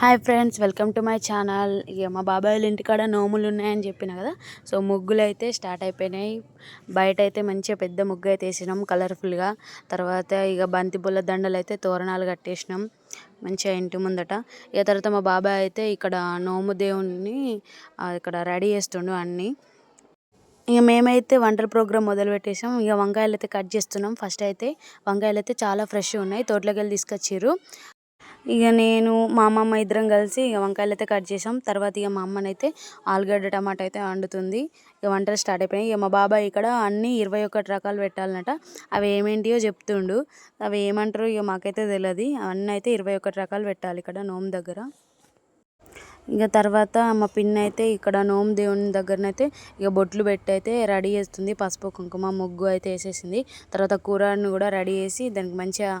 Hi friends welcome to my channel. ఇక మా బాబాయ్ వాళ్ళ ఇంటికాడ నోములు ఉన్నాయని చెప్పిన కదా సో ముగ్గులు అయితే స్టార్ట్ అయిపోయినాయి. బయట అయితే మంచిగా పెద్ద ముగ్గు అయితే వేసినాం కలర్ఫుల్గా. తర్వాత ఇక బంతి పూల దండలు అయితే తోరణాలు కట్టేసినాం మంచిగా ఇంటి ముందట. ఇక తర్వాత మా బాబాయ్ అయితే ఇక్కడ నోము దేవుణ్ణి ఇక్కడ రెడీ చేస్తుండు అన్నీ. ఇక మేమైతే వంటల ప్రోగ్రామ్ మొదలు పెట్టేసాం. ఇక వంకాయలు అయితే కట్ చేస్తున్నాం. ఫస్ట్ అయితే వంకాయలు అయితే చాలా ఫ్రెష్ ఉన్నాయి. తోటలోకి వెళ్ళి తీసుకొచ్చారు ఇక నేను మా అమ్మమ్మ ఇద్దరం కలిసి ఇక వంకాయలు అయితే కట్ చేసాం తర్వాత ఇక మా అమ్మనైతే ఆలుగడ్డ టమాటా అయితే వండుతుంది. ఇక వంటలు స్టార్ట్ అయిపోయినాయి. ఇక మా బాబాయ్ ఇక్కడ అన్ని ఇరవై ఒకటి రకాలు పెట్టాలన్నట. అవి ఏమేంటియో చెప్తుండు. అవి ఏమంటారు ఇక మాకైతే తెలియదు అవన్నీ అయితే ఇరవై ఒకటి రకాలు పెట్టాలి ఇక్కడ నోము దగ్గర. ఇక తర్వాత మా పిన్ని అయితే ఇక్కడ నోమ్ దేవుని దగ్గరనైతే ఇక బొట్లు పెట్టి అయితే రెడీ చేస్తుంది. పసుపు కుంకుమ ముగ్గు అయితే వేసేసింది. తర్వాత కూరను కూడా రెడీ చేసి దానికి మంచిగా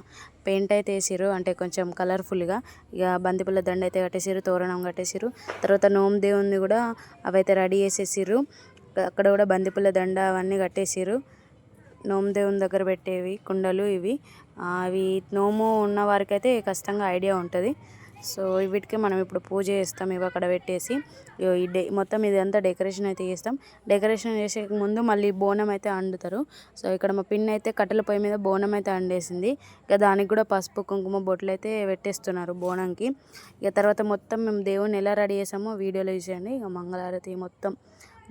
పెయింట్ అయితే వేసారు అంటే కొంచెం కలర్ఫుల్గా. ఇక బంతిపూల దండ అయితే కట్టేసారు తోరణం కట్టేసారు తర్వాత నోము దేవుని కూడా అవైతే రెడీ చేసేసారు అక్కడ కూడా బంతిపూల దండ అవన్నీ కట్టేసారు నోము దేవుని దగ్గర పెట్టేవి కుండలు ఇవి. అవి నోము ఉన్న వారికైతే ఖచ్చితంగా ఐడియా ఉంటుంది. సో వీటికి మనం ఇప్పుడు పూజ చేస్తాం ఇవి అక్కడ పెట్టేసి. ఇగో ఈ డే మొత్తం ఇదంతా డెకరేషన్ అయితే చేస్తాం. డెకరేషన్ చేసే ముందు మళ్ళీ బోనం అయితే వండుతారు సో ఇక్కడ మా పిన్ అయితే కట్టెల పొయ్యి మీద బోనం అయితే వండేసింది ఇక దానికి కూడా పసుపు కుంకుమ బొట్లు అయితే పెట్టేస్తున్నారు బోనంకి. ఇక తర్వాత మొత్తం మేము దేవుని ఎలా రెడీ చేసామో వీడియోలో చూసేయండి. ఇక మంగళారతి మొత్తం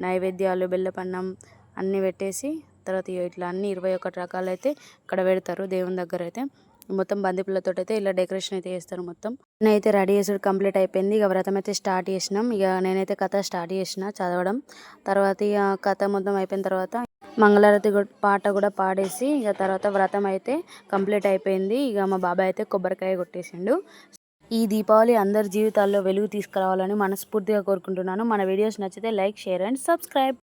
నైవేద్యాలు బెల్లపన్నం అన్నీ పెట్టేసి తర్వాత ఇట్లా అన్ని ఇరవై ఒకటి రకాలు అయితే ఇక్కడ పెడతారు దేవుని దగ్గర అయితే. మొత్తం బంతిపూలతో అయితే ఇలా డెకరేషన్ అయితే చేస్తారు మొత్తం. నేనైతే రెడీ చేసుడు కంప్లీట్ అయిపోయింది. ఇక వ్రతం అయితే స్టార్ట్ చేసినాం. ఇక నేనైతే కథ స్టార్ట్ చేసిన చదవడం. తర్వాత ఇక కథ మొత్తం అయిపోయిన తర్వాత మంగళారతి పాట కూడా పాడేసి ఇక తర్వాత వ్రతం అయితే కంప్లీట్ అయిపోయింది. ఇక మా బాబాయ్ అయితే కొబ్బరికాయ కొట్టేసిండు. ఈ దీపావళి అందరి జీవితాల్లో వెలుగు తీసుకురావాలని మనస్ఫూర్తిగా కోరుకుంటున్నాను. మన వీడియోస్ నచ్చితే లైక్ షేర్ అండ్ సబ్స్క్రైబ్.